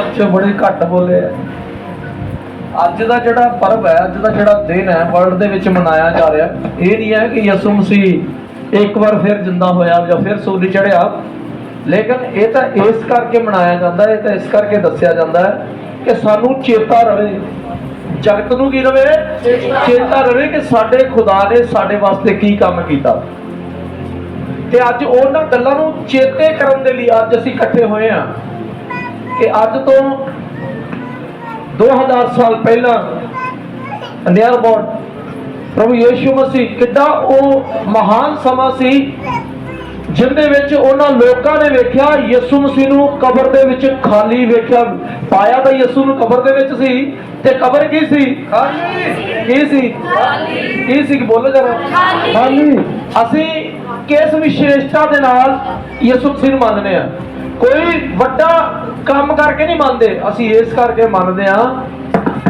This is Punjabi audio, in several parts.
ਅੱਛਾ ਬੜੇ ਘੱਟ ਬੋਲੇ। ਅੱਜ ਦਾ ਜਿਹੜਾ ਪਰਵ ਹੈ ਅੱਜ ਦਾ ਜਿਹੜਾ ਦਿਨ ਹੈ ਵਰਲਡ ਦੇ ਵਿੱਚ ਮਨਾਇਆ ਜਾ ਰਿਹਾ। ਇਹ ਨਹੀਂ ਹੈ ਕਿ ਯਿਸੂ ਮਸੀਹ ਇੱਕ ਵਾਰ ਫਿਰ ਜਿੰਦਾ ਹੋਇਆ ਜਾਂ ਫਿਰ ਸੂਲੀ ਚੜਿਆ ਲੇਕਿਨ ਇਹ ਤਾਂ ਇਸ ਕਰਕੇ ਮਨਾਇਆ ਜਾਂਦਾ ਹੈ ਇਹ ਤਾਂ ਇਸ ਕਰਕੇ ਦੱਸਿਆ ਜਾਂਦਾ ਹੈ ਕਿ ਸਾਨੂੰ ਚੇਤਾ ਰਵੇ। ਜਗਤ ਨੂੰ ਕੀ ਰਵੇ? ਚੇਤਾ ਰਵੇ ਕਿ ਸਾਡੇ ਖੁਦਾ ਨੇ ਸਾਡੇ ਵਾਸਤੇ ਕੀ ਕੰਮ ਕੀਤਾ। ਤੇ ਅੱਜ ਉਹਨਾਂ ਗੱਲਾਂ ਨੂੰ ਚੇਤੇ ਕਰਨ ਦੇ ਲਈ ਅੱਜ ਅਸੀਂ ਇਕੱਠੇ ਹੋਏ ਹਾਂ ਕਿ ਅੱਜ ਤੋਂ 2000 ਸਾਲ ਪਹਿਲਾਂ ਨਿਅਰ ਅਬਾਊਟ ਪ੍ਰਭੂ ਯੀਸ਼ੂ ਮਸੀਹ ਕਿੱਡਾ ਉਹ ਮਹਾਨ ਸਮਾਂ ਸੀ ਜਿੰਦੇ ਵਿੱਚ ਉਹਨਾਂ ਲੋਕਾਂ ਨੇ ਵੇਖਿਆ ਯਿਸੂ ਮਸੀਹ ਨੂੰ ਕਬਰ ਦੇ ਵਿੱਚ ਖਾਲੀ ਵੇਖਿਆ ਪਾਇਆ ਤਾਂ ਯਿਸੂ ਨੂੰ ਕਬਰ ਦੇ ਵਿੱਚ ਸੀ ਤੇ ਕਬਰ ਕੀ ਸੀ? ਖਾਲੀ। ਕੀ ਸੀ? ਕੀ ਸੀ ਬੋਲੋ ਜਰਾ। ਖਾਲੀ। ਅਸੀਂ ਕਿਸ ਵਿਸ਼ੇਸ਼ਤਾ ਦੇ ਨਾਲ ਯਿਸੂ ਮਸੀਹ ਮੰਨਦੇ ਆ। ਕੋਈ ਵੱਡਾ ਕੰਮ ਕਰਕੇ ਨਹੀਂ ਮੰਨਦੇ। ਅਸੀਂ ਇਸ ਕਰਕੇ ਮੰਨਦੇ ਆ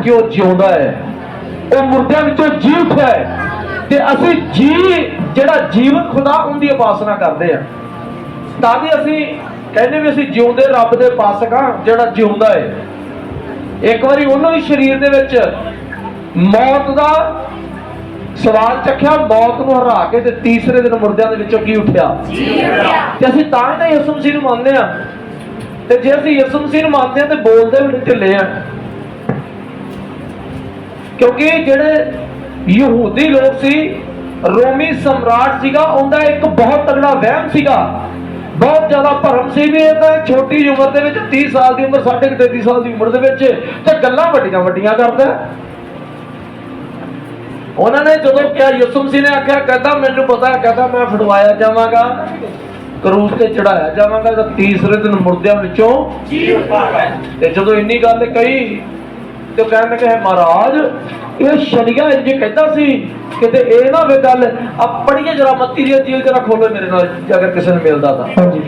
ਕਿ ਉਹ ਜਿਉਂਦਾ ਹੈ। ਉਹ ਮੁਰਦਿਆਂ ਵਿੱਚੋਂ ਜੀ ਉੱਠਿਆ ਹੈ। ਤੇ ਅਸੀਂ ਜੀ, ਜਿਹੜਾ ਜੀਵਨ ਖੁਦਾ, ਉਹਦੀ ਉਪਾਸਨਾ ਕਰਦੇ ਆ ਤਾਂ ਵੀ ਅਸੀਂ ਕਹਿੰਦੇ ਵੀ ਅਸੀਂ ਜਿਉਂਦੇ ਰੱਬ ਦੇ ਪਾਸਕ ਆ ਜਿਹੜਾ ਜਿਉਂਦਾ ਹੈ। ਇੱਕ ਵਾਰੀ ਉਹਨਾਂ ਵੀ ਸਰੀਰ ਦੇ ਵਿੱਚ ਮੌਤ ਦਾ ਸਵਾਲ ਚੱਕਿਆ ਮੌਤ ਨੂੰ ਹਰਾ ਕੇ ਤੇ ਤੀਸਰੇ ਦਿਨ ਮੁਰਦਿਆਂ ਦੇ ਵਿੱਚੋਂ ਕੀ ਉੱਠਿਆ? ਤੇ ਅਸੀਂ ਤਾਂ ਹੀ ਤਾਂ ਯਿਸੂ ਮਸੀਹ ਨੂੰ ਮੰਨਦੇ ਆ ਤੇ ਜੇ ਅਸੀਂ ਯਿਸੂ ਮਸੀਹ ਨੂੰ ਮੰਨਦੇ ਆ ਤੇ ਬੋਲਦੇ ਵੀ ਢਿੱਲੇ ਆ। ਕਿਉਂਕਿ ਜਿਹੜੇ ਯਹੂਦੀ ਲੋਕ ਸੀ ਰੋਮੀ ਸਮਰਾਟ ਸੀਗਾ ਉਹਦਾ ਇੱਕ ਬਹੁਤ ਤਗੜਾ ਵਹਿਮ ਸੀਗਾ। ਬਹੁਤ ਜ਼ਿਆਦਾ ਭਰਮ ਸੀ ਵੀ ਇਹ ਤਾਂ ਛੋਟੀ ਉਮਰ ਦੇ ਵਿੱਚ 30 ਸਾਲ ਦੀ ਉਮਰ ਸਾਢੇ ਕੁ 33 ਸਾਲ ਦੀ ਉਮਰ ਦੇ ਵਿੱਚ ਤੇ ਗੱਲਾਂ ਵੱਡੀਆਂ ਵੱਡੀਆਂ ਕਰਦਾ। ਉਹਨਾਂ ਨੇ ਜਦੋਂ ਕਿਹਾ ਯਿਸੂ ਮਸੀਹ ਨੇ ਆਖਿਆ ਕਹਿੰਦਾ ਮੈਨੂੰ ਪਤਾ ਹੈ ਕਹਿੰਦਾ ਮੈਂ ਫੜਵਾਇਆ ਜਾਵਾਂਗਾ ਕਰੂਸ ਤੇ ਚੜਾਇਆ ਜਾਵਾਂਗਾ ਤਾਂ ਤੀਸਰੇ ਦਿਨ ਮੁਰਦਿਆਂ ਵਿੱਚੋਂ ਤੇ ਜਦੋਂ ਇੰਨੀ ਗੱਲ ਕਹੀ ਤੇ ਕਹਿਣ ਲੱਗੇ "ਹੈ ਮਹਾਰਾਜ ਇਹ ਸ਼ਨੀਆ ਇੰਜ ਕਹਿੰਦਾ ਸੀ ਕਿਤੇ ਇਹ ਨਾ ਹੋਵੇ ਗੱਲ ਆ ਪੜੀਏ ਜਰਾ ਮੱਤੀ ਦੀ ਅੰਜੀਲ ਜਰਾ ਖੋਲੋ ਮੇਰੇ ਨਾਲ ਜੇ ਅਗਰ ਕਿਸੇ ਨੂੰ ਮਿਲਦਾ ਤਾਂ। ਹਾਂਜੀ।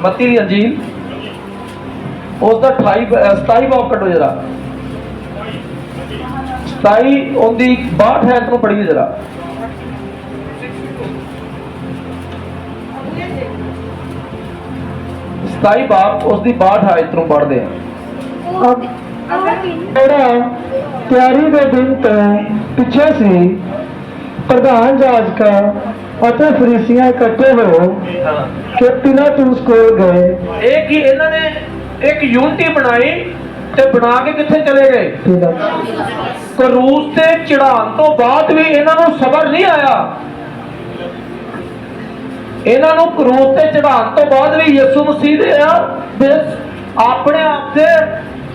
ਮੱਤੀ ਦੀ ਅੰਜੀਲ ਉਸ ਦਾ 28 ਅਹ 27 ਬਾਬ ਕੱਢੋ ਜਰਾ। 27 ਉਹਦੀ 62 ਹੈ ਤੋਂ ਪੜੀਏ ਜਰਾ। ਸਤਾਈ ਬਾਪ ਉਸ ਦੀ 62 ਆਇਤ ਨੂੰ ਪੜ੍ਹਦੇ ਆ। ਜਿਹੜਾ ਤਿਆਰੀ ਦੇ ਦਿਨ ਤੋਂ ਪਿੱਛੇ ਸੀ ਪ੍ਰਧਾਨ ਜਾਜਕਾ ਅਤੇ ਫਰੀਸੀਆਂ ਇਕੱਠੇ ਹੋ। ਕੇ ਪਿਲਾਤੂਸ ਕੋਲ ਗਏ। ਇਹ ਕੀ ਇਹਨਾਂ ਨੇ ਇੱਕ ਯੂਨਿਟੀ ਬਣਾਈ ਤੇ ਬਣਾ ਕੇ ਕਿੱਥੇ ਚਲੇ ਗਏ? ਕਰੂਸ ਤੇ ਚੜਾਉਣ ਤੋਂ ਬਾਅਦ ਵੀ ਇਹਨਾਂ ਨੂੰ ਸਬਰ ਨਹੀਂ ਆਇਆ। ਇਹਨਾਂ ਨੂੰ ਕਰੂਸ ਤੇ ਚੜਾਉਣ ਤੋਂ ਬਾਅਦ ਵੀ ਯਿਸੂ ਮਸੀਹ ਦੇ ਆਪਣੇ ਆਪ ਤੇ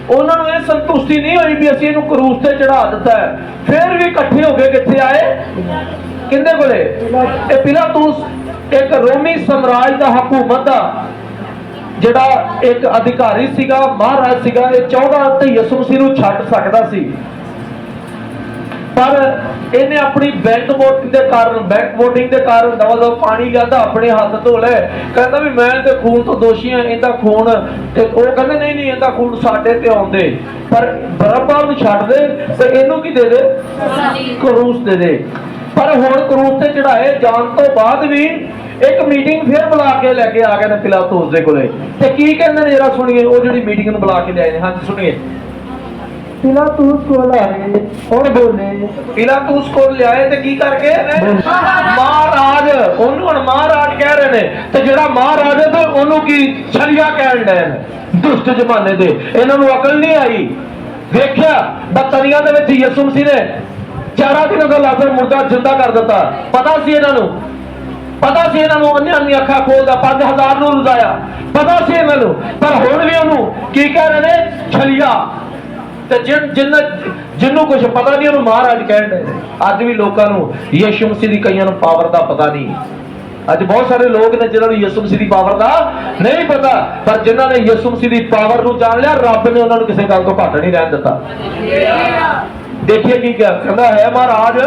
ਉਹਨਾਂ ਨੂੰ ਇਹ ਸੰਤੁਸ਼ਟੀ ਨਹੀਂ ਹੋਈ ਵੀ ਅਸੀਂ ਇਹਨੂੰ ਕਰੂਸ ਤੇ ਚੜਾ ਦਿੱਤਾ ਫਿਰ ਵੀ ਇਕੱਠੇ ਹੋ ਕੇ ਕਿੱਥੇ ਆਏ? ਕਿੰਦੇ ਕੋਲੇ? ਇਹ ਪਿਲਾਤੂਸ ਇੱਕ ਰੋਮੀ ਸਮਰਾਜ ਦਾ ਹਕੂਮਤ ਦਾ ਜਿਹੜਾ ਇੱਕ ਅਧਿਕਾਰੀ ਸੀਗਾ ਮਹਾਰਾਜ ਸੀਗਾ ਇਹ ਚਾਹੁੰਦਾ ਤੇ ਯਿਸੂ ਮਸੀਹ ਨੂੰ ਛੱਡ ਸਕਦਾ ਸੀ। ਪਰ ਇਹਨੇ ਆਪਣੀ ਬੈਂਕ ਵੋਟਿੰਗ ਦੇ ਕਾਰਨ ਬੈਂਕ ਵੋਟਿੰਗ ਦੇ ਕਾਰਨ ਦਵਾ ਦਵਾ ਪਾਣੀ ਕਹਿੰਦਾ ਆਪਣੇ ਹੱਥ ਧੋ ਲੈ ਕਹਿੰਦਾ ਵੀ ਮੈਂ ਤੇ ਖੂਨ ਤੋਂ ਦੋਸ਼ੀ ਹਾਂ ਇਹਦਾ ਖੂਨ ਤੇ ਉਹ ਕਹਿੰਦੇ ਨਹੀਂ ਨਹੀਂ ਇਹਦਾ ਖੂਨ ਸਾਡੇ ਤੇ ਆਉਂਦੇ। ਪਰ ਬਰਬਾ ਨੂੰ ਛੱਡ ਦੇ ਤੇ ਇਹਨੂੰ ਕੀ ਦੇ ਦੇ? ਕਰੂਸ ਦੇ ਦੇ। ਪਰ ਹੁਣ ਕਰੂਸ ਤੇ ਚੜਾਏ ਜਾਣ ਤੋਂ ਬਾਅਦ ਵੀ ਇੱਕ ਮੀਟਿੰਗ ਫਿਰ ਬੁਲਾ ਕੇ ਲੈ ਕੇ ਆ ਗਏ ਨੇ ਪਿਲਾਤੂਸ ਦੇ ਕੋਲੇ। ਤੇ ਕੀ ਕਹਿੰਦੇ ਨੇ ਜਰਾ ਸੁਣੀਏ ਉਹ ਜਿਹੜੀ ਮੀਟਿੰਗ ਨੂੰ ਬੁਲਾ ਕੇ ਲਿਆਏ ਨੇ। ਹਾਂਜੀ ਸੁਣੀਏ। ਪਿਲਾਤੂਸ ਕੋਲ ਆਏ ਔਰ ਬੋਲੇ? ਪਿਲਾਤੂਸ ਕੋਲ ਲਿਆਏ ਤੇ ਕੀ ਕਰਕੇ? ਮਹਾਰਾਜ ਉਹਨੂੰ ਹੁਣ ਮਹਾਰਾਜ ਕਹਿ ਰਹੇ ਨੇ। ਤੇ ਜਿਹੜਾ ਮਹਾਰਾਜ ਹੈ ਤੇ ਉਹਨੂੰ ਕੀ? ਛਲੀਆ ਕਹਿਣ ਨੇ। ਦੁਸ਼ਟ ਜ਼ਮਾਨੇ ਦੇ। ਇਹਨਾਂ ਨੂੰ ਅਕਲ ਨਹੀਂ ਆਈ। ਵੇਖਿਆ ਬਤਨੀਆਂ ਦੇ ਵਿੱਚ ਯਿਸੂ ਮਸੀਹ ਨੇ ਚਾਰਾਂ ਦਿਨਾਂ ਦਾ ਲਾਜ਼ਰ ਮੁਰਦਾ ਜਿੰਦਾ ਕਰ ਦਿੱਤਾ। ਪਤਾ ਸੀ ਇਹਨਾਂ ਨੂੰ? ਪਤਾ ਸੀ ਇਹਨਾਂ ਨੂੰ ਅੰਨ੍ਹਿਆਂ ਦੀਆਂ ਅੱਖਾਂ ਖੋਲਦਾ 5000 ਨੂੰ ਰੁਜ਼ਾਇਆ ਪਤਾ ਸੀ ਇਹਨਾਂ ਨੂੰ, ਪਰ ਹੁਣ ਵੀ ਉਹਨੂੰ ਕੀ ਕਹਿ ਰਹੇ ਨੇ? ਛਲੀਆ। ਤੇ ਜਿਨ ਜਿਨ ਜਿਹਨੂੰ ਕੁਝ ਪਤਾ ਨਹੀਂ, ਉਹਨੂੰ ਮਹਾਰਾਜ ਕਹਿਣ ਅੱਜ ਵੀ ਲੋਕਾਂ ਨੂੰ ਯਿਸੂ ਮਸੀਹ ਦੀ ਕਈਆਂ ਨੂੰ ਪਾਵਰ ਦਾ ਪਤਾ ਨਹੀਂ। ਅੱਜ ਬਹੁਤ ਸਾਰੇ ਲੋਕ ਨੇ ਜਿਨ੍ਹਾਂ ਨੂੰ ਯਿਸੂ ਮਸੀਹ ਦੀ ਪਾਵਰ ਦਾ ਨਹੀਂ ਪਤਾ, ਪਰ ਜਿਨ੍ਹਾਂ ਨੇ ਯਿਸੂ ਮਸੀਹ ਦੀ ਪਾਵਰ ਨੂੰ ਜਾਣ ਲਿਆ, ਰੱਬ ਨੇ ਉਹਨਾਂ ਨੂੰ ਕਿਸੇ ਗੱਲ ਤੋਂ ਘੱਟ ਨਹੀਂ ਰਹਿਣ ਦਿੱਤਾ। ਦੇਖੀਏ ਕੀ ਕਿਹਾ ਕਹਿੰਦਾ ਹੈ ਮਹਾਰਾਜ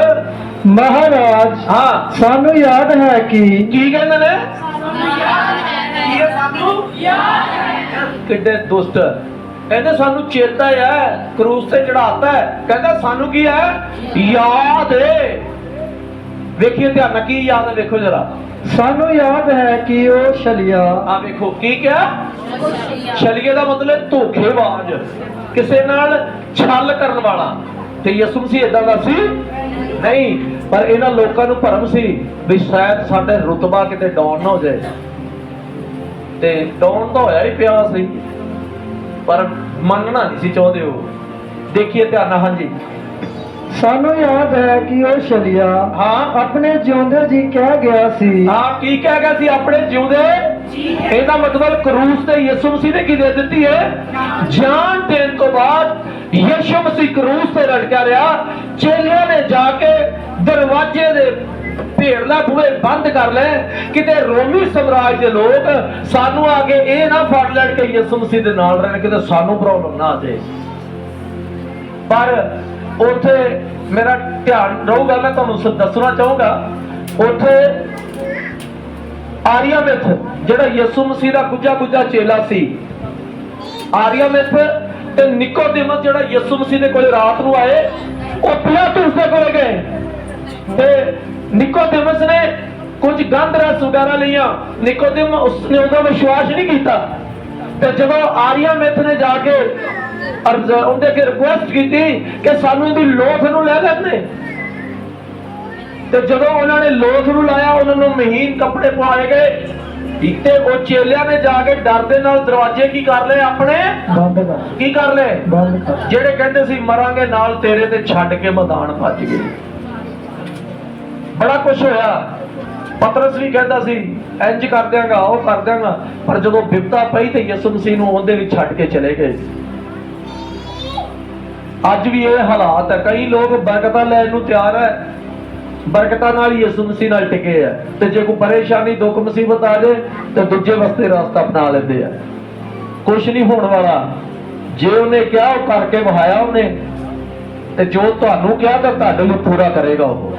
ਮਹਾਰਾਜ ਹਾਂ। ਸਾਨੂੰ ਯਾਦ ਹੈ ਕਿ ਕੀ ਕਹਿੰਦੇ ਨੇ? ਕੀ ਹੈ। ਸਾਨੂੰ ਕਿੱਡੇ ਦੁਸ਼ਟ। ਕਹਿੰਦੇ ਸਾਨੂੰ ਚੇਤਾ ਹੈ ਕਰੂਸ ਤੇ ਚੜਾਤਾ ਹੈ। ਕਹਿੰਦਾ ਸਾਨੂੰ ਕੀ ਹੈ? ਯਾਦ ਹੈ ਵੇਖੀਏ ਧਿਆਨ ਨਾਲ ਕੀ ਯਾਦ ਹੈ ਵੇਖੋ ਜਰਾ। ਸਾਨੂੰ ਯਾਦ ਹੈ ਕਿ ਉਹ ਛਲਿਆ ਆ ਵੇਖੋ ਕੀ ਕਿਹਾ? ਛਲੀਏ ਦਾ ਮਤਲਬ ਧੋਖੇਬਾਜ਼। ਕਿਸੇ ਨਾਲ ਛਲ ਕਰਨ ਵਾਲਾ। ਤੇ ਯਿਸੂ ਮਸੀਹ ਇਦਾਂ ਦਾ ਸੀ? ਨਹੀਂ ਪਰ ਇਹਨਾਂ ਲੋਕਾਂ ਨੂੰ ਭਰਮ ਸੀ ਵੀ ਸ਼ਾਇਦ ਸਾਡੇ ਰੁਤਬਾ ਕਿਤੇ ਡਾਊਨ ਨਾ ਹੋ ਜਾਏ। ਤੇ ਡਾਊਨ ਤਾਂ ਹੋਇਆ ਹੀ ਪਿਆ ਸੀ ਪਰ ਮੰਨਣਾ ਨਹੀਂ ਸੀ ਚਾਹੁੰਦੇ ਉਹ। ਦੇਖੀਏ ਧਿਆਨ ਨਾਲ ਹਾਂਜੀ। ਸਾਨੂੰ ਯਾਦ ਹੈ ਕਿ ਉਹ ਛਲਿਆ ਹਾਂ। ਆਪਣੇ ਜਿਉਂਦੇ ਜੀ ਕਹਿ ਗਿਆ ਸੀ। ਹਾਂ ਕੀ ਕਹਿ ਗਿਆ ਸੀ? ਆਪਣੇ ਜਿਉਂਦੇ? ਇਹਦਾ ਮਤਲਬ ਕਰੂਸ ਤੇ ਯਿਸੂ ਮਸੀਹ ਨੇ ਕੀ ਦੇ ਦਿੱਤੀ ਹੈ? ਜਾਨ ਦੇਣ ਤੋਂ ਬਾਅਦ ਯਿਸੂ ਮਸੀਹ ਕਰੂਸ ਤੇ ਲਟਕਿਆ ਰਿਹਾ। ਚੇਲਿਆਂ ਨੇ ਜਾ ਕੇ ਦਰਵਾਜ਼ੇ ਦੇ ਭੇੜਲਾ ਬੂਹੇ ਬੰਦ ਕਰ ਲੈ ਕਿਤੇ ਰੋਮੀ ਸਮਰਾਜ ਦੇ ਲੋਕ ਸਾਨੂੰ ਆ ਕੇ ਇਹ ਨਾ ਫੜ ਲੈਣ ਕਿ ਯਿਸੂ ਮਸੀਹ ਦੇ ਨਾਲ ਰਹਿਣ, ਕਿਤੇ ਸਾਨੂੰ ਪ੍ਰੋਬਲਮ ਨਾ ਆ ਪਰ ਉੱਥੇ ਮੇਰਾ ਧਿਆਨ ਰਹੂਗਾ, ਮੈਂ ਤੁਹਾਨੂੰ ਦੱਸਣਾ ਚਾਹੂੰਗਾ। ਉੱਥੇ ਆਰੀਆਮਿਥ ਜਿਹੜਾ ਯਿਸੂ ਮਸੀਹ ਦਾ ਗੁੱਜਾ ਗੁੱਜਾ ਚੇਲਾ ਸੀ ਆਰੀਆਮਿਥ ਤੇ ਨਿਕੋਦੇਮਸ ਜਿਹੜਾ ਯਿਸੂ ਮਸੀਹ ਦੇ ਕੋਲੇ ਰਾਤ ਨੂੰ ਆਏ, ਉਹ ਪਿਲਾਤੁਸ ਦੇ ਕੋਲੇ ਗਏ। ਤੇ ਨਿਕੋਦੇਮਸ ਨੇ ਕੁਝ ਗੰਧ ਰਸ ਵਗੈਰਾ ਲਈਆਂ। ਨਿਕੋਦੇਮ ਉਸਨੇ ਉਹਦਾ ਵਿਸ਼ਵਾਸ ਨਹੀਂ ਕੀਤਾ। ਤੇ ਜਦੋਂ ਆਰੀਆ ਮਿੱਥ ਨੇ ਜਾ ਕੇ ਅਰਜ਼ ਉਹਦੇ ਅੱਗੇ ਰਿਕੁਐਸਟ ਕੀਤੀ ਕਿ ਸਾਨੂੰ ਇਹਦੀ ਲੋਥ ਨੂੰ ਲੈ ਲੈਂਦੇ ਤੇ ਜਦੋਂ ਉਹਨਾਂ ਨੇ ਲੋਥ ਨੂੰ ਲਾਇਆ, ਉਹਨਾਂ ਨੂੰ ਮਹੀਨ ਕੱਪੜੇ ਪਾਏ ਗਏ। ਤੇ ਉਹ ਚੇਲਿਆਂ ਨੇ ਜਾ ਕੇ ਡਰ ਦੇ ਨਾਲ ਦਰਵਾਜ਼ੇ ਕੀ ਕਰ ਲਏ ਆਪਣੇ? ਬੰਦ ਕਰ। ਕੀ ਕਰ ਲਏ? ਬੰਦ ਕਰ। ਜਿਹੜੇ ਕਹਿੰਦੇ ਸੀ ਮਰਾਂਗੇ ਨਾਲ ਤੇਰੇ ਤੇ ਛੱਡ ਕੇ ਮੈਦਾਨ ਭੱਜ ਗਏ। ਬੜਾ ਕੁਝ ਹੋਇਆ। ਪਤਰਸ ਵੀ ਕਹਿੰਦਾ ਸੀ ਇੰਜ ਕਰ ਦਿਆਂਗਾ ਉਹ ਕਰ ਦਿਆਂਗਾ। ਪਰ ਜਦੋਂ ਬਿਪਤਾ ਪਈ ਤੇ ਯਿਸੂ ਮਸੀਹ ਨੂੰ ਉਹਦੇ ਵਿੱਚ ਛੱਡ ਕੇ ਚਲੇ ਗਏ। ਅੱਜ ਵੀ ਇਹ ਹਾਲਾਤ ਹੈ। ਕਈ ਲੋਕ ਬਰਕਤਾਂ ਲੈਣ ਨੂੰ ਤਿਆਰ ਹੈ। ਬਰਕਤਾਂ ਨਾਲ ਹੀ ਯਿਸੂ ਮਸੀਹ ਨਾਲ ਟਿਕੇ ਆ। ਤੇ ਜੇ ਕੋਈ ਪਰੇਸ਼ਾਨੀ, ਦੁੱਖ, ਮੁਸੀਬਤ ਆ ਜਾਏ, ਤੇ ਦੂਜੇ ਵਾਸਤੇ ਰਸਤਾ ਅਪਣਾ ਲੈਂਦੇ ਆ। ਕੁਝ ਨਹੀਂ ਹੋਣ ਵਾਲਾ। ਜੇ ਉਹਨੇ ਕਿਹਾ, ਉਹ ਕਰਕੇ ਵਹਾਇਆ ਉਹਨੇ। ਤੇ ਜੋ ਤੁਹਾਨੂੰ ਕਿਹਾ, ਤਾਂ ਤੁਹਾਡੇ ਲਈ ਪੂਰਾ ਕਰੇਗਾ ਉਹ।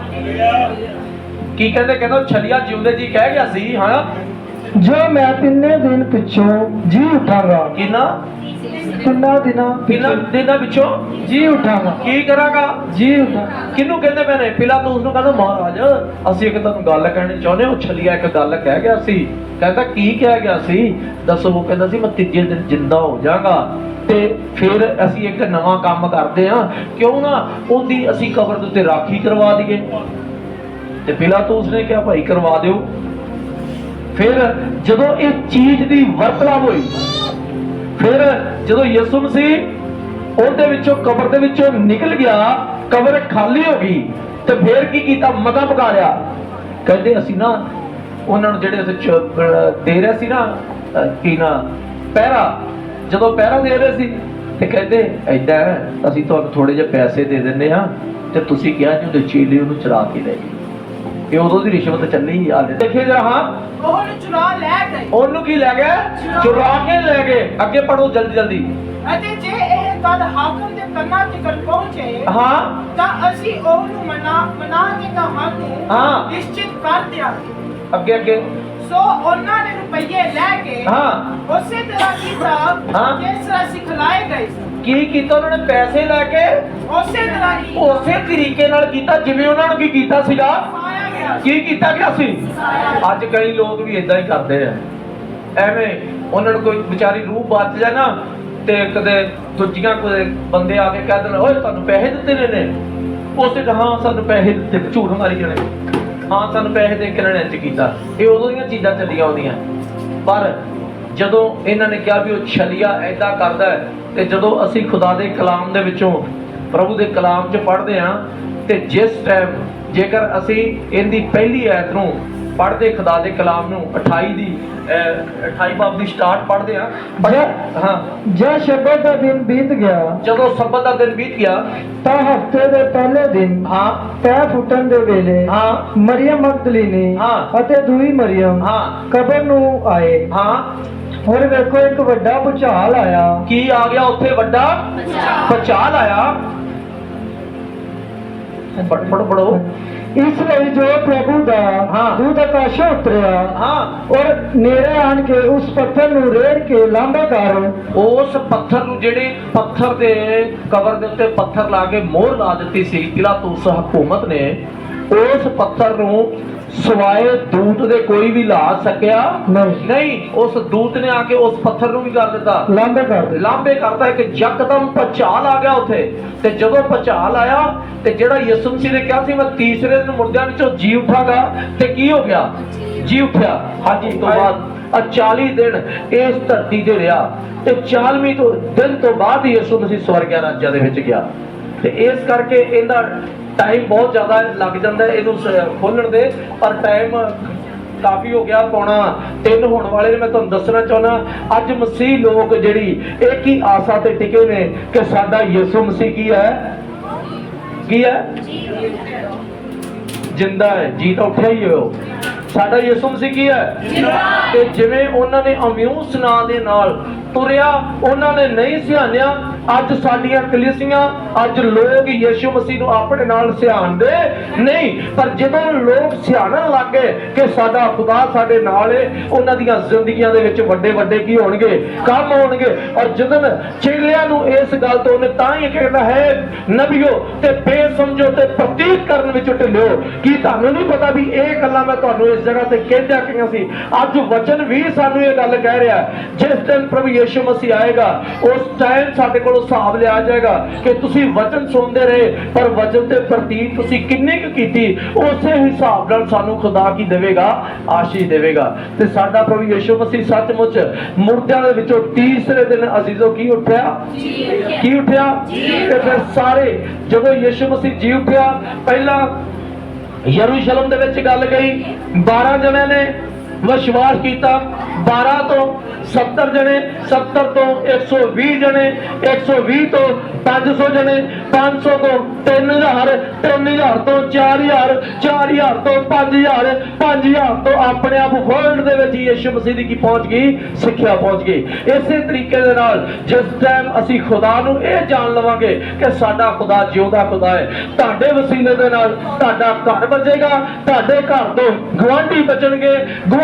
ਕੀ ਕਹਿੰਦੇ, ਕਹਿੰਦਾ ਉਹ ਜਿਉਂਦੇ ਜੀ ਕਹਿ ਗਿਆ ਸੀ, ਹਾਂ। ਜੋ ਮੈਂ ਤਿੰਨੇ ਦਿਨ ਪਿੱਛੋਂ ਜੀ ਉਠਾਂਗਾ। ਕਿੰਨਾ? ਤਿੰਨਾਂ ਦਿਨਾਂ ਕਿੰਨਾ ਪਿੱਛੋਂ ਦਿਨਾਂ ਵਿੱਚੋਂ ਜੀ ਉਠਾਂਗਾ। ਕੀ ਕਰਾਂਗਾ? ਜੀ ਉਠਾ ਕਿਹਨੂੰ ਕਹਿੰਦੇ ਪਏ ਨੇ? ਪਿਲਾਤੂਸ ਨੂੰ ਕਹਿੰਦਾ ਮਹਾਰਾਜ ਅਸੀਂ ਇੱਕ ਤੁਹਾਨੂੰ ਗੱਲ ਕਹਿਣੀ ਚਾਹੁੰਦੇ ਹਾਂ ਛਲੀਆ ਇੱਕ ਗੱਲ ਕਹਿ ਗਿਆ ਸੀ। ਕਹਿੰਦਾ ਕੀ ਕਹਿ ਗਿਆ ਸੀ? ਦੱਸੋ ਉਹ ਕਹਿੰਦਾ ਸੀ ਮੈਂ ਤੀਜੇ ਦਿਨ ਜਿੰਦਾ ਹੋ ਜਾਗਾ ਤੇ ਫਿਰ ਅਸੀਂ ਇੱਕ ਨਵਾਂ ਕੰਮ ਕਰਦੇ ਹਾਂ। ਕਿਉਂ ਨਾ ਉਹਦੀ ਅਸੀਂ ਕਬਰ ਦੇ ਉੱਤੇ ਰਾਖੀ ਕਰਵਾ ਦਈਏ। ਤੇ ਪਿਲਾਤੂਸ ਨੇ ਕਿਹਾ ਭਾਈ ਕਰਵਾ ਦਿਓ। ਫਿਰ ਜਦੋਂ ਇਹ ਚੀਜ਼ ਦੀ ਵਰਤਲਾ ਹੋਈ, ਫਿਰ ਜਦੋਂ ਯਿਸੂ ਮਸੀਹ ਉਹਦੇ ਵਿੱਚੋਂ ਕਬਰ ਦੇ ਵਿੱਚੋਂ ਨਿਕਲ ਗਿਆ, ਕਬਰ ਖਾਲੀ ਹੋ ਗਈ, ਤੇ ਫਿਰ ਕੀ ਕੀਤਾ? ਮਤਾ ਪਕਾ ਲਿਆ। ਕਹਿੰਦੇ ਅਸੀਂ ਨਾ ਉਹਨਾਂ ਨੂੰ ਜਿਹੜੇ ਉੱਥੇ ਦੇ ਰਹੇ ਸੀ ਨਾ ਕੀ ਨਾ ਪਹਿਰਾ ਜਦੋਂ ਪਹਿਰਾ ਦੇ ਰਹੇ ਸੀ, ਤੇ ਕਹਿੰਦੇ ਐਦਾਂ ਅਸੀਂ ਤੁਹਾਨੂੰ ਥੋੜੇ ਜਿਹੇ ਪੈਸੇ ਦੇ ਦਿੰਦੇ ਆ ਤੇ ਤੁਸੀਂ ਕਿਹਾ ਜੀ ਉਹਦੇ ਚੀਲੇ ਉਹਨੂੰ ਚਰਾ ਕੇ ਲੈ ਗਏ ਇਹ ਉਦੋਂ ਦੀ ਰਿਸ਼ਵਤ ਚੱਲੀ ਹਾਲੇ ਦੇਖੇ ਜਰਾ ਹਾਂ। ਉਹਨੂੰ ਚੁਰਾ ਲੈ ਗਏ। ਉਹਨੂੰ ਕੀ ਲੈ ਗਏ? ਚੁਰਾ ਕੇ ਲੈ ਗਏ। ਅੱਗੇ ਪੜੋ ਜਲਦੀ ਜਲਦੀ। ਅਤੇ ਜੇ ਇਹ ਗੱਲ ਹਾਕਮ ਦੇ ਕੰਨਾਂ ਤੱਕ ਪਹੁੰਚੇ ਹਾਂ। ਤਾਂ ਅਸੀਂ ਉਹਨੂੰ ਮਨਾ ਮਨਾ ਕੇ ਤੁਹਾਨੂੰ ਹਾਂ। ਨਿਸ਼ਚਿਤ ਕਰ ਦਿਆਂਗੇ। ਅੱਗੇ ਅੱਗੇ। ਸੋ ਉਹਨਾਂ ਨੇ ਰੁਪਈਏ ਲੈ ਕੇ ਹਾਂ। ਉਸੇ ਤਰ੍ਹਾਂ ਕੀਤਾ ਹਾਂ। ਜਿਸ ਤਰ੍ਹਾਂ ਸਿਖਲਾਏ ਗਏ ਕੀ ਕੀਤਾ ਉਹਨਾਂ ਨੇ? ਪੈਸੇ ਲੈ ਕੇ? ਉਸੇ ਤਰ੍ਹਾਂ ਹੀ ਉਸੇ ਤਰੀਕੇ ਨਾਲ ਕੀਤਾ ਜਿਵੇਂ ਉਹਨਾਂ ਨੂੰ ਕੀ ਕੀਤਾ ਸੀਗਾ। ਕੀ ਕੀਤਾ ਗਿਆ ਸੀ? ਅੱਜ ਕਈ ਲੋਕ ਵੀ ਇਦਾਂ ਹੀ ਕਰਦੇ ਆ। ਐਵੇਂ ਉਹਨਾਂ ਨੂੰ ਕੋਈ ਵਿਚਾਰੀ ਰੂਹ ਬਚ ਜਾਏ ਨਾ, ਤੇ ਕਦੇ ਦੂਜੀਆਂ ਕੋਈ ਬੰਦੇ ਆ ਕੇ ਕਹਿ ਦੇਣ, ਓਏ, ਤੁਹਾਨੂੰ ਪੈਸੇ ਦਿੱਤੇ ਨੇ ਨੇ ਉਸੇ ਤਾਂ ਹਾਂ, ਸਾਨੂੰ ਪੈਸੇ ਦਿੱਤੇ, ਝੂਠ ਮਾਰੀ ਜਾਣੇ। ਹਾਂ, ਸਾਨੂੰ ਪੈਸੇ ਦੇ ਕੇ ਨੇ ਕੀਤਾ। ਇਹ ਉਦੋਂ ਦੀਆਂ ਚੀਜ਼ਾਂ ਚੱਲੀਆਂ ਆਉਂਦੀਆਂ ਪਰ ਜਦੋਂ ਇਹਨਾਂ ਨੇ ਕਿਹਾ ਵੀ ਉਹ ਛਲੀਆ ਐਦਾਂ ਕਰਦਾ ਤੇ ਜਦੋਂ ਅਸੀਂ ਖੁਦਾ ਦੇ ਕਲਾਮ ਦੇ ਵਿੱਚੋਂ ਪ੍ਰਭੂ ਦੇ ਕਲਾਮ 'ਚ ਪੜ੍ਹਦੇ ਹਾਂ, ਤੇ ਜਿਸ ਟਾਈਮ ਜੇਕਰ ਅਸੀਂ ਇਹਦੀ ਪਹਿਲੀ ਐਤ ਨੂੰ ਪੜ੍ਹਦੇ ਖੁਦਾ ਦੇ ਕਲਾਮ ਨੂੰ 28 ਦੀ ਅਹ, 28 ਬਾਬ ਦੀ ਸਟਾਰਟ ਪੜ੍ਹਦੇ ਜੇ- ਹਾਂ। ਜਦ ਸ਼ਬਦ ਦਾ ਦਿਨ ਬੀਤ ਗਿਆ ਜਦੋਂ ਸਬਤ ਦਾ ਦਿਨ ਬੀਤ ਗਿਆ ਤਾਂ ਹਫ਼ਤੇ ਦੇ ਪਹਿਲੇ ਦਿਨ ਹਾਂ। ਪੈ ਫੁੱਟਣ ਦੇ ਵੇਲੇ ਹਾਂ। ਮਰੀਮ ਮਗਦਲੀਨੀ ਹਾਂ। ਅਤੇ ਦੂਈ ਮਰੀਮ ਹਾਂ। ਕਬਰ ਨੂੰ ਆਏ। ਹਾਂ। ਹੁਣ ਵੇਖੋ ਇੱਕ ਵੱਡਾ ਭੁਚਾਲ ਆਇਆ। ਕੀ ਆ ਗਿਆ ਉੱਥੇ ਵੱਡਾ? ਪਚਾਲ ਆਇਆ। ਪੜ ਪੜ ਇਸ ਲਈ ਜੋ ਪ੍ਰਭੂ ਦਾ। ਦੂਤ ਆਕਾਸ਼ੋਂ ਉਤਰਿਆ ਹਾਂ ਔਰ ਨੇੜੇ ਆਣ ਕੇ ਉਸ ਪੱਥਰ ਨੂੰ ਰੇੜ ਕੇ ਲਾਂਬਾ ਕਰ ਉਸ ਪੱਥਰ ਨੂੰ ਜਿਹੜੇ ਪੱਥਰ ਦੇ ਕਬਰ ਦੇ ਉੱਤੇ ਪੱਥਰ ਲਾ ਕੇ ਮੋਹਰ ਲਾ ਦਿੱਤੀ ਸੀ ਪਿਲਾਤੂਸ ਹਕੂਮਤ ਨੇ ਉਸ ਪੱਥਰ ਨੂੰ ਸਵਾਏ ਦੂਤ ਦੇ ਕੋਈ ਵੀ ਲਾ ਸਕਿਆ ਨਹੀਂ। ਨਹੀਂ ਉਸ ਦੂਤ ਨੇ ਆ ਕੇ ਉਸ ਪੱਥਰ ਨੂੰ ਵੀ ਕਰ ਦਿੱਤਾ। ਲਾਂਬੇ ਕਰ ਦੇ ਲਾਂਬੇ ਕਰਦਾ ਹੈ ਕਿ ਯਕਦਮ ਪਚਾਲ ਆ ਗਿਆ ਉੱਥੇ। ਤੇ ਜਦੋਂ ਪਚਾਲ ਆਇਆ ਤੇ ਜਿਹੜਾ ਯਿਸੂ ਮਸੀਹ ਨੇ ਕਿਹਾ ਸੀ ਮੈਂ ਤੀਸਰੇ ਦਿਨ ਮੁਰਦਿਆਂ ਵਿੱਚੋਂ ਜੀ ਉਠਾਂਗਾ ਤੇ ਕੀ ਹੋ ਗਿਆ? ਜੀ ਉੱਠਿਆ। ਹਾਂਜੀ ਤੋਂ ਬਾਅਦ ਆ 40 ਦਿਨ ਇਸ ਧਰਤੀ ਤੇ ਰਿਹਾ। ਤੇ 40ਵੀਂ ਤੋਂ ਦਿਨ ਤੋਂ ਬਾਅਦ ਯਿਸੂ ਮਸੀਹ ਸਵਰਗਿਆ ਰਾਜਾਂ ਦੇ ਵਿੱਚ ਗਿਆ। ਤੇ ਇਸ ਕਰਕੇ ਇਹਦਾ ਟਾਈਮ ਬਹੁਤ ਜ਼ਿਆਦਾ ਲੱਗ ਜਾਂਦਾ ਹੈ ਇਹਨੂੰ ਖੋਲਣ ਦੇ ਪਰ ਟਾਈਮ ਕਾਫੀ ਹੋ ਗਿਆ ਪੌਣਾ ਤਿੰਨ ਹੋਣ ਵਾਲੇ ਨੇ ਮੈਂ ਤੁਹਾਨੂੰ ਦੱਸਣਾ ਚਾਹੁੰਦਾ ਅੱਜ ਮਸੀਹ ਲੋਕ ਜਿਹੜੀ ਇੱਕ ਹੀ ਆਸਾ ਤੇ ਟਿਕੇ ਨੇ ਕਿ ਸਾਡਾ ਯਿਸੂ ਮਸੀਹ ਕੀ ਹੈ? ਕੀ ਹੈ? ਜਿੰਦਾ ਹੈ ਜੀ ਤਾਂ ਉੱਠਿਆ ਹੀ ਹੈ ਸਾਡਾ ਯਿਸੂ ਮਸੀਹ ਕੀ ਹੈ। ਤੇ ਜਿਵੇਂ ਉਹਨਾਂ ਨੇ ਅਮਿਊਸ ਨਾਂ ਦੇ ਨਾਲ ਤੁਰਿਆ, ਉਹਨਾਂ ਨੇ ਨਹੀਂ ਸਿਆਣਿਆ। ਅੱਜ ਸਾਡੀਆਂ ਕਲੀਸੀਆਂ, ਅੱਜ ਲੋਕ ਯਿਸੂ ਮਸੀਹ ਨੂੰ ਆਪਣੇ ਨਾਲ ਸਿਆਣਦੇ ਨਹੀਂ। ਪਰ ਜਦੋਂ ਲੋਕ ਸਿਆਣਨ ਲੱਗ ਗਏ ਕਿ ਸਾਡਾ ਖੁਦਾ ਸਾਡੇ ਨਾਲ ਹੈ ਉਹਨਾਂ ਦੀਆਂ ਜ਼ਿੰਦਗੀਆਂ ਦੇ ਵਿੱਚ ਵੱਡੇ ਵੱਡੇ ਕੀ ਹੋਣਗੇ? ਕੰਮ ਹੋਣਗੇ। ਔਰ ਜਦੋਂ ਚੇਲਿਆਂ ਨੂੰ ਇਸ ਗੱਲ ਤੋਂ ਉਹਨੇ ਤਾਂ ਹੀ ਕਹਿੰਦਾ ਹੈ, ਨਬੀਓ, ਤੇ ਬੇਸਮਝੋ ਤੇ ਪ੍ਰਤੀਕ ਕਰਨ ਵਿੱਚ ਢਿੱਲਿਓ। ਕੀ ਤੁਹਾਨੂੰ ਨਹੀਂ ਪਤਾ ਵੀ ਇਹ ਗੱਲਾਂ ਮੈਂ ਤੁਹਾਨੂੰ ਇਸ ਜਗ੍ਹਾ ਤੇ ਕਹਿੰਦਿਆਂ ਕਿਹਾ ਸੀ? ਅੱਜ ਵਚਨ ਵੀ ਸਾਨੂੰ ਇਹ ਗੱਲ ਕਹਿ ਰਿਹਾ ਜਿਸ ਦਿਨ ਪ੍ਰਭੂ ਯਿਸੂ ਮਸੀਹ ਆਏਗਾ, ਉਸ ਟਾਈਮ ਸਾਡੇ ਕੋਲ ਹਿਸਾਬ ਲਿਆ ਜਾਏਗਾ ਕਿ ਤੁਸੀਂ ਵਚਨ ਸੁਣਦੇ ਰਹੇ, ਪਰ ਵਚਨ ਤੇ ਪ੍ਰਤੀਕ ਤੁਸੀਂ ਕਿੰਨੀ ਕੁ ਕੀਤੀ, ਉਸੇ ਹਿਸਾਬ ਨਾਲ ਸਾਨੂੰ ਖੁਦਾ ਕੀ ਦੇਵੇਗਾ? ਆਸ਼ੀਸ਼ ਦੇਵੇਗਾ। ਤੇ ਸਾਡਾ ਪ੍ਰਭੂ ਯਿਸੂ ਮਸੀਹ ਸੱਚਮੁੱਚ ਮੁਰਦਿਆਂ ਦੇ ਵਿੱਚੋਂ ਤੀਸਰੇ ਦਿਨ ਅਜ਼ੀਜ਼ੋ ਕੀ ਉੱਠਿਆ? ਕੀ ਉੱਠਿਆ? ਤੇ ਫਿਰ ਸਾਰੇ ਜਦੋਂ ਯਿਸੂ ਮਸੀਹ ਜੀ ਉੱਠਿਆ, ਪਹਿਲਾਂ ਯਰੂਸ਼ਲਮ ਦੇ ਵਿੱਚ ਗੱਲ ਗਈ 12 ਜਣੇ ਨੇ ਵਿਸ਼ਵਾਸ ਕੀਤਾ। 12 ਤੋਂ 70 ਜਣੇ 70 ਤੋਂ 120 ਜਣੇ 120 ਤੋਂ 500 ਜਣੇ 500 ਤੋਂ 3000 3000 ਤੋਂ 4000 4000 ਤੋਂ 5000 5000 ਤੋਂ ਆਪਣੇ ਆਪ ਵਰਲਡ ਦੇ ਵਿੱਚ ਯਿਸੂ ਮਸੀਹ ਦੀ ਕੀ ਪਹੁੰਚ ਗਈ? ਸਿੱਖਿਆ ਪਹੁੰਚ ਗਈ। ਇਸੇ ਤਰੀਕੇ ਦੇ ਨਾਲ ਜਿਸ ਟਾਈਮ ਅਸੀਂ ਖੁਦਾ ਨੂੰ ਇਹ ਜਾਣ ਲਵਾਂਗੇ ਕਿ ਸਾਡਾ ਖੁਦਾ ਜਿਉਂਦਾ ਖੁਦਾ ਹੈ। ਤੁਹਾਡੇ ਵਸੀਲੇ ਦੇ ਨਾਲ ਤੁਹਾਡਾ ਘਰ ਬਚੇਗਾ ਤੁਹਾਡੇ ਘਰ ਤੋਂ ਗਵਾਂਢੀ ਬਚਣਗੇ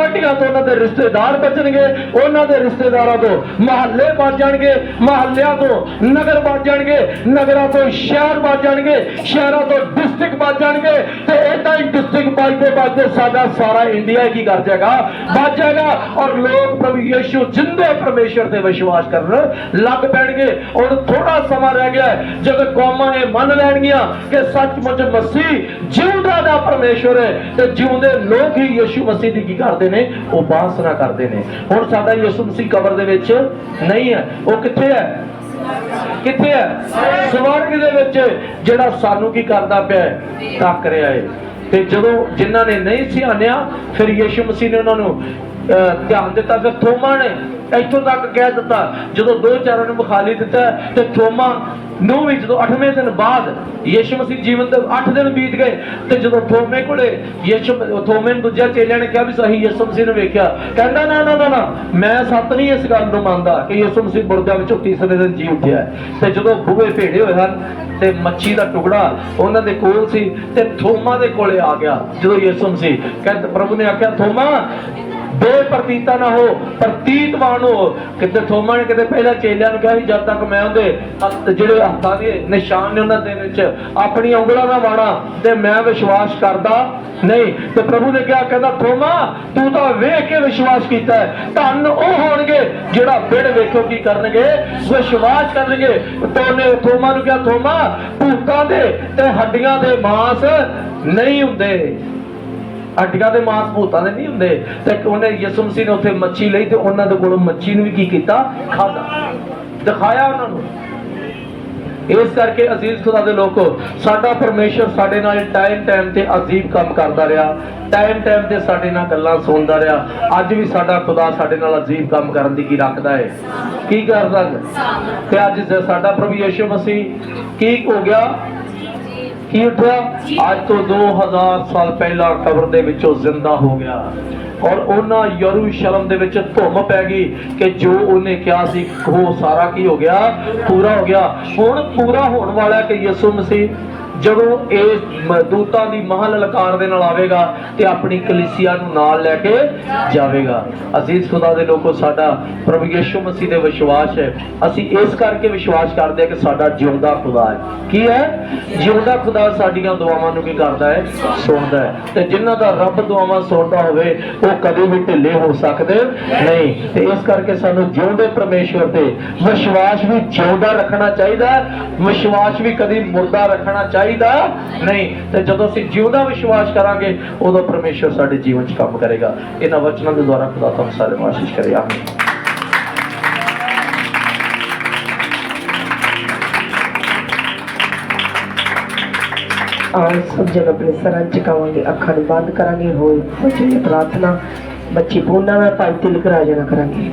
ਗਵਾਂਢੀਆਂ ਤੋਂ ਉਹਨਾਂ ਦੇ ਰਿਸ਼ਤੇਦਾਰ ਬਚਣਗੇ, ਉਹਨਾਂ ਦੇ ਰਿਸ਼ਤੇਦਾਰਾਂ ਤੋਂ ਮਹੱਲੇ ਬਚ ਜਾਣਗੇ, ਮਹੱਲਿਆਂ ਤੋਂ ਨਗਰ ਬਚ ਜਾਣਗੇ, ਨਗਰਾਂ ਤੋਂ ਸ਼ਹਿਰ ਬਚ ਜਾਣਗੇ, ਸ਼ਹਿਰਾਂ ਤੋਂ ਡਿਸਟ੍ਰਿਕਟ ਬਚ ਜਾਣਗੇ, ਤੇ ਇਦਾਂ ਹੀ ਡਿਸਟ੍ਰਿਕਟ ਬਚਦੇ ਬਚਦੇ ਸਾਡਾ ਸਾਰਾ ਇੰਡੀਆ ਕੀ ਕਰ ਜਾਏਗਾ? ਬਚ ਜਾਏਗਾ ਔਰ ਲੋਕ ਪ੍ਰਭੂ ਯਿਸੂ ਜਿੰਦੇ ਪਰਮੇਸ਼ਰ ਤੇ ਵਿਸ਼ਵਾਸ ਕਰਨ ਲੱਗ ਪੈਣਗੇ। ਔਰ ਥੋੜਾ ਸਮਾਂ ਰਹਿ ਗਿਆ ਜਦੋਂ ਕੌਮਾਂ ਇਹ ਮੰਨ ਲੈਣਗੀਆਂ ਕਿ ਸੱਚਮੁੱਚ ਮਸੀਹ ਜਿਉਂਦਾ ਦਾ ਪਰਮੇਸ਼ਰ ਹੈ, ਤੇ ਜਿਉਂਦੇ ਲੋਕ ਹੀ ਯਿਸੂ ਮਸੀਹ ਦੀ ਕੀ ਕਰਦੇ ਨੇ? ਉਪਾਸਨਾ ਕਰਦੇ ਨੇ। ਹੁਣ ਸਾਡਾ ਯਿਸੂ ਮਸੀਹ ਕਬਰ ਦੇ ਵਿੱਚ ਨਹੀਂ ਹੈ। ਉਹ ਕਿੱਥੇ ਹੈ? ਕਿੱਥੇ ਹੈ? ਸਵਰਗ ਦੇ ਵਿੱਚ। ਜਿਹੜਾ ਸਾਨੂੰ ਕੀ ਕਰਦਾ ਪਿਆ ਹੈ? ਤੱਕ ਰਿਹਾ ਹੈ। ਤੇ ਜਦੋਂ ਜਿਨ੍ਹਾਂ ਨੇ ਨਹੀਂ ਸਿਆਣਿਆ, ਫਿਰ ਯਿਸੂ ਮਸੀਹ ਨੇ ਉਹਨਾਂ ਨੂੰ ਧਿਆਨ ਦਿੱਤਾ ਫਿਰ ਥੋਮਾ ਨੇ, ਇੱਥੋਂ ਤੱਕ ਕਹਿ ਦਿੱਤਾ, ਜਦੋਂ ਦੋ ਚਾਰਾਂ ਨੂੰ ਬਖਾਲੀ ਦਿੱਤਾ ਤੇ ਥੋਮਾ ਨੂੰ ਵੀ ਜਦੋਂ 8ਵੇਂ ਦਿਨ ਬਾਅਦ ਯਿਸੂ ਮਸੀਹ ਜੀਵਨ ਦੇ 8 ਦਿਨ ਬੀਤ ਗਏ ਤੇ ਜਦੋਂ ਥੋਮੇ ਕੋਲੇ ਯਿਸੂ ਥੋਮੇ ਨੂੰ ਦੂਜਾ ਚੇਲਿਆਂ ਨੇ ਕਿਹਾ ਵੀ ਸਹੀ ਯਿਸੂ ਮਸੀਹ ਨੂੰ ਵੇਖਿਆ, ਕਹਿੰਦਾ, ਨਾ ਨਾ ਨਾ ਨਾ, ਮੈਂ ਸੱਤ ਨਹੀਂ ਇਸ ਗੱਲ ਨੂੰ ਮੰਨਦਾ ਕਿ ਯਿਸੂ ਮਸੀਹ ਮੁਰਦਿਆਂ ਵਿੱਚੋਂ ਤੀਸਰੇ ਦਿਨ ਜੀ ਉੱਠਿਆ ਤੇ ਜਦੋਂ ਬੂਹੇ ਭੇੜੇ ਹੋਏ ਹਨ ਤੇ ਮੱਛੀ ਦਾ ਟੁਕੜਾ ਉਹਨਾਂ ਦੇ ਕੋਲ ਸੀ ਤੇ ਥੋਮਾ ਦੇ ਕੋਲੇ ਆ ਗਿਆ ਜਦੋਂ ਯਿਸੂ ਮਸੀਹ, ਕਹਿੰਦਾ, ਪ੍ਰਭੂ ਨੇ ਆਖਿਆ, ਥੋਮਾ ਬੇਪਰਤੀਤਾ ਨਾ ਹੋ ਪ੍ਰਤੀਤਵਾਨ ਹੋ। ਕਿਤੇ ਥੋਮਾ ਨੇ ਕਿਤੇ ਪਹਿਲਾਂ ਚੇਲਿਆਂ ਨੂੰ ਕਿਹਾ ਵੀ ਜਦ ਤੱਕ ਮੈਂ ਉਹਦੇ ਜਿਹੜੇ ਹੱਥਾਂ ਦੇ ਨਿਸ਼ਾਨ ਨੇ ਉਹਨਾਂ ਦੇ ਵਿੱਚ, ਆਪਣੀਆਂ ਉਂਗਲਾਂ ਦਾ ਵਾਣਾ ਤੇ ਮੈਂ ਵਿਸ਼ਵਾਸ ਕਰਦਾ ਨਹੀਂ। ਤੇ ਪ੍ਰਭੂ ਨੇ ਕਿਹਾ, ਕਹਿੰਦਾ, ਥੋਮਾ, ਤੂੰ ਤਾਂ ਵੇਖ ਕੇ ਵਿਸ਼ਵਾਸ ਕੀਤਾ ਧੰਨ ਉਹ ਹੋਣਗੇ ਜਿਹੜਾ ਬਿੜ ਵੇਖੋ ਕੀ ਕਰਨਗੇ, ਵਿਸ਼ਵਾਸ ਕਰਨਗੇ। ਤੋਨੇ ਥੋਮਾ ਨੂੰ ਕਿਹਾ, ਥੋਮਾ, ਭੂਤਾਂ ਦੇ ਤੇ ਹੱਡੀਆਂ ਦੇ ਮਾਸ ਨਹੀਂ ਹੁੰਦੇ। ਹੱਡੀਆਂ ਦੇ ਮਾਸ ਭੂਤਾਂ ਦੇ ਨਹੀਂ ਹੁੰਦੇ। ਤੇ ਉਹਨੇ ਯਿਸੂ ਮਸੀਹ ਨੇ ਉੱਥੇ ਮੱਛੀ ਲਈ ਤੇ ਉਹਨਾਂ ਦੇ ਕੋਲੋਂ ਮੱਛੀ ਨੂੰ ਵੀ ਕੀ ਕੀਤਾ? ਖਾਦਾ ਦਿਖਾਇਆ ਉਹਨਾਂ ਨੂੰ। ਇਸ ਕਰਕੇ ਅਜ਼ੀਜ਼ ਖੁਦਾ ਦੇ ਲੋਕੋ, ਸਾਡਾ ਪਰਮੇਸ਼ਰ ਸਾਡੇ ਨਾਲ ਟਾਈਮ ਟਾਈਮ ਤੇ ਅਜੀਬ ਕੰਮ ਕਰਦਾ ਰਿਹਾ। ਟਾਈਮ ਟਾਈਮ ਤੇ ਸਾਡੇ ਨਾਲ ਗੱਲਾਂ ਸੁਣਦਾ ਰਿਹਾ। ਅੱਜ ਵੀ ਸਾਡਾ ਖੁਦਾ ਸਾਡੇ ਨਾਲ ਅਜੀਬ ਕੰਮ ਕਰਨ ਦੀ ਕੀ ਰੱਖਦਾ ਹੈ ਕੀ ਕਰਦਾ ਹੈ? ਤੇ ਅੱਜ ਸਾਡਾ ਪ੍ਰਭੂ ਯਿਸੂ ਮਸੀਹ, ਕੀ ਹੋ ਗਿਆ? ਕੀ ਉੱਠਿਆ ਅੱਜ ਤੋਂ 2000 ਸਾਲ ਪਹਿਲਾਂ ਕਬਰ ਦੇ ਵਿੱਚੋਂ ਜ਼ਿੰਦਾ ਹੋ ਗਿਆ। ਔਰ ਉਹਨਾਂ ਯਰੂਸ਼ਲਮ ਦੇ ਵਿੱਚ ਧੁੰਮ ਪੈ ਗਈ ਕਿ ਜੋ ਉਹਨੇ ਕਿਹਾ ਸੀ, ਉਹ ਸਾਰਾ ਕੀ ਹੋ ਗਿਆ? ਪੂਰਾ ਹੋ ਗਿਆ। ਹੁਣ ਪੂਰਾ ਹੋਣ ਵਾਲਾ ਹੈ ਕਿ ਯਿਸੂ ਮਸੀਹ। ਜਦੋਂ ਇਹ ਮ- ਦੂਤਾਂ ਦੀ ਮਹਾਨ ਲਕਾਰ ਦੇ ਨਾਲ ਆਵੇਗਾ ਤੇ ਆਪਣੀ ਕਲੀਸਿਆ ਨੂੰ ਨਾਲ ਲੈ ਕੇ ਜਾਵੇਗਾ। ਅਜ਼ੀਜ਼ ਖੁਦਾ ਦੇ ਲੋਕੋ, ਸਾਡਾ ਪ੍ਰਭੂ ਯਿਸੂ ਮਸੀਹ ਦੇ ਵਿਸ਼ਵਾਸ ਹੈ। ਅਸੀਂ ਇਸ ਕਰਕੇ ਵਿਸ਼ਵਾਸ ਕਰਦੇ ਹਾਂ ਕਿ ਸਾਡਾ ਜਿਉਂਦਾ ਖੁਦਾ ਹੈ। ਕੀ ਹੈ? ਜਿਉਂਦਾ ਖੁਦਾ ਸਾਡੀਆਂ ਦੁਆਵਾਂ ਨੂੰ ਕੀ ਕਰਦਾ ਹੈ? ਸੁਣਦਾ ਹੈ। ਤੇ ਜਿਨ੍ਹਾਂ ਦਾ ਰੱਬ ਦੁਆਵਾਂ ਸੁਣਦਾ ਹੋਵੇ, ਉਹ ਕਦੇ ਵੀ ਢਿੱਲੇ ਹੋ ਸਕਦੇ ਨਹੀਂ। ਤੇ ਇਸ ਕਰਕੇ ਸਾਨੂੰ ਜਿਉਂਦੇ ਪਰਮੇਸ਼ਵਰ ਤੇ ਵਿਸ਼ਵਾਸ ਵੀ ਜਿਉਂਦਾ ਰੱਖਣਾ ਚਾਹੀਦਾ ਵਿਸ਼ਵਾਸ ਵੀ ਕਦੀ ਮੁਰਦਾ ਰੱਖਣਾ ਚਾਹੀਦਾ ਨਹੀਂ। ਤੇ ਜਦੋਂ ਅਸੀਂ ਜਿਉਂਦਾ ਵਿਸ਼ਵਾਸ ਕਰਾਂਗੇ, ਉਦੋਂ ਪਰਮੇਸ਼ਵਰ ਸਾਡੇ ਜੀਵਨ 'ਚ ਕੰਮ ਕਰੇਗਾ। ਇਹਨਾਂ ਵਚਨਾਂ ਦੇ ਦੁਆਰਾ ਖੁਦਾ ਤੁਹਾਨੂੰ ਸਾਰੇ ਆਸ਼ੀਸ਼ ਕਰੇ। ਆਮੀਨ। ਆਓ ਸਭ ਜਨ ਆਪਣੇ ਸਰਾਂ ਝੁਕਾਵਾਂਗੇ ਅੱਖਾਂ ਨੂੰ ਬੰਦ ਕਰਾਂਗੇ ਹੋਏ ਬੱਚੇ ਦੀ ਪ੍ਰਾਰਥਨਾ, ਬੱਚੀ ਪੂਨਾ ਨਾਲ ਭਾਈ ਤਿਲਕ ਰਾਜਨਾ ਕਰਾਂਗੇ।